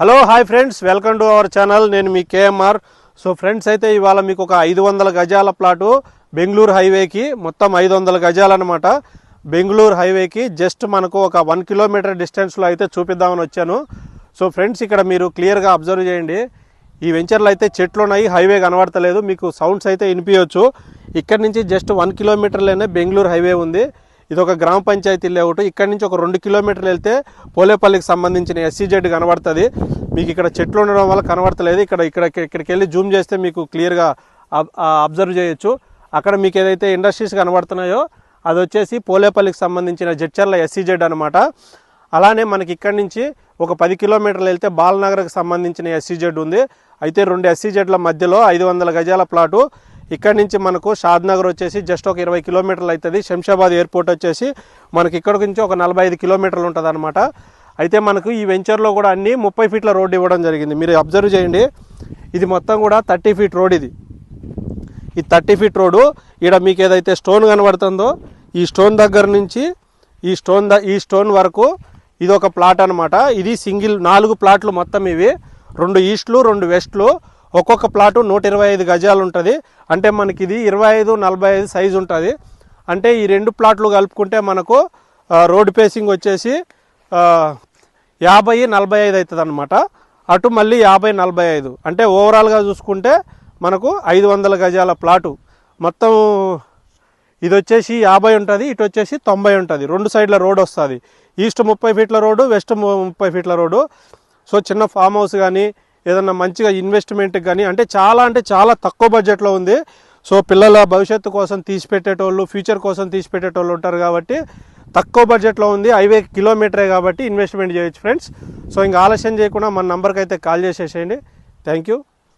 Hello hi friends welcome to our channel నేను మీ KMR. So friends అయితే ఇవాళ మీకు ఒక ఐదు వందల గజాల ప్లాటు బెంగళూరు హైవేకి మొత్తం ఐదు వందల గజాలన్నమాట. బెంగళూరు హైవేకి జస్ట్ మనకు ఒక వన్ కిలోమీటర్ డిస్టెన్స్లో అయితే చూపిద్దామని వచ్చాను. సో ఫ్రెండ్స్ ఇక్కడ మీరు క్లియర్గా అబ్జర్వ్ చేయండి. ఈ వెంచర్లో అయితే చెట్లు ఉన్నాయి. హైవే కనబడతలేదు. మీకు సౌండ్స్ అయితే వినిపించవచ్చు. ఇక్కడ నుంచి జస్ట్ వన్ కిలోమీటర్లోనే బెంగళూరు హైవే ఉంది. ఇది ఒక గ్రామ పంచాయతీ లేఅవుట్. ఇక్కడ నుంచి ఒక రెండు కిలోమీటర్లు వెళ్తే పోలేపల్లికి సంబంధించిన ఎస్సీజెడ్ కనబడుతుంది. మీకు ఇక్కడ చెట్లు ఉండడం వల్ల కనబడతలేదు. ఇక్కడ ఇక్కడ ఇక్కడికి వెళ్ళి జూమ్ చేస్తే మీకు క్లియర్గా అబ్జర్వ్ చేయొచ్చు. అక్కడ మీకు ఏదైతే ఇండస్ట్రీస్ కనబడుతున్నాయో అది వచ్చేసి పోలేపల్లికి సంబంధించిన జడ్చర్ల ఎస్సీజెడ్ అనమాట అలానే మనకి ఇక్కడి నుంచి ఒక పది కిలోమీటర్లు వెళ్తే బాలనగర్కి సంబంధించిన ఎస్సీజెడ్ ఉంది. అయితే రెండు ఎస్సీజెడ్ల మధ్యలో ఐదు వందల గజాల ప్లాటు ఇక్కడ నుంచి మనకు షాద్నగర్ వచ్చేసి జస్ట్ ఒక ఇరవై కిలోమీటర్లు అవుతుంది. శంషాబాద్ ఎయిర్పోర్ట్ వచ్చేసి మనకి ఇక్కడ నుంచి ఒక నలభై ఐదు కిలోమీటర్లు ఉంటుంది అనమాట అయితే మనకు ఈ వెంచర్లో కూడా అన్ని ముప్పై ఫీట్ల రోడ్డు ఇవ్వడం జరిగింది. మీరు అబ్జర్వ్ చేయండి. ఇది మొత్తం కూడా థర్టీ ఫీట్ రోడ్ ఇది. ఈ థర్టీ ఫీట్ రోడ్డు ఇక్కడ మీకు ఏదైతే స్టోన్ కనబడుతుందో ఈ స్టోన్ దగ్గర నుంచి ఈ స్టోన్ ద ఈ స్టోన్ వరకు ఇది ఒక ప్లాట్ అనమాట ఇది సింగిల్ నాలుగు ప్లాట్లు మొత్తం ఇవి. రెండు ఈస్ట్లు రెండు వెస్ట్లు ఒక్కొక్క ప్లాటు నూట ఇరవై ఐదు గజాలు ఉంటుంది అంటే మనకి ఇది ఇరవై ఐదు నలభై ఐదు సైజు ఉంటుంది. అంటే ఈ రెండు ప్లాట్లు కలుపుకుంటే మనకు రోడ్ పేసింగ్ వచ్చేసి యాభై నలభై ఐదు అవుతుంది అనమాట అటు మళ్ళీ యాభై నలభై ఐదు. అంటే ఓవరాల్గా చూసుకుంటే మనకు ఐదు వందల గజాల ప్లాటు. మొత్తం ఇది వచ్చేసి యాభై ఉంటుంది ఇటు వచ్చేసి తొంభై ఉంటుంది. రెండు సైడ్ల రోడ్ వస్తుంది. ఈస్ట్ ముప్పై ఫీట్ల రోడ్డు వెస్ట్ ముప్పై ఫీట్ల రోడ్డు. సో చిన్న ఫామ్ హౌస్ కానీ ఏదన్నా మంచిగా ఇన్వెస్ట్మెంట్కి కానీ అంటే చాలా అంటే చాలా తక్కువ బడ్జెట్లో ఉంది. సో పిల్లల భవిష్యత్తు కోసం తీసిపెట్టేటోళ్ళు ఫ్యూచర్ కోసం తీసిపెట్టేటోళ్ళు ఉంటారు కాబట్టి తక్కువ బడ్జెట్లో ఉంది. హైవే కిలోమీటరే కాబట్టి ఇన్వెస్ట్మెంట్ చేయొచ్చు ఫ్రెండ్స్ సో ఇంకా ఆలస్యం చేయకుండా మన నంబర్కి అయితే కాల్ చేసేసేయండి. Thank you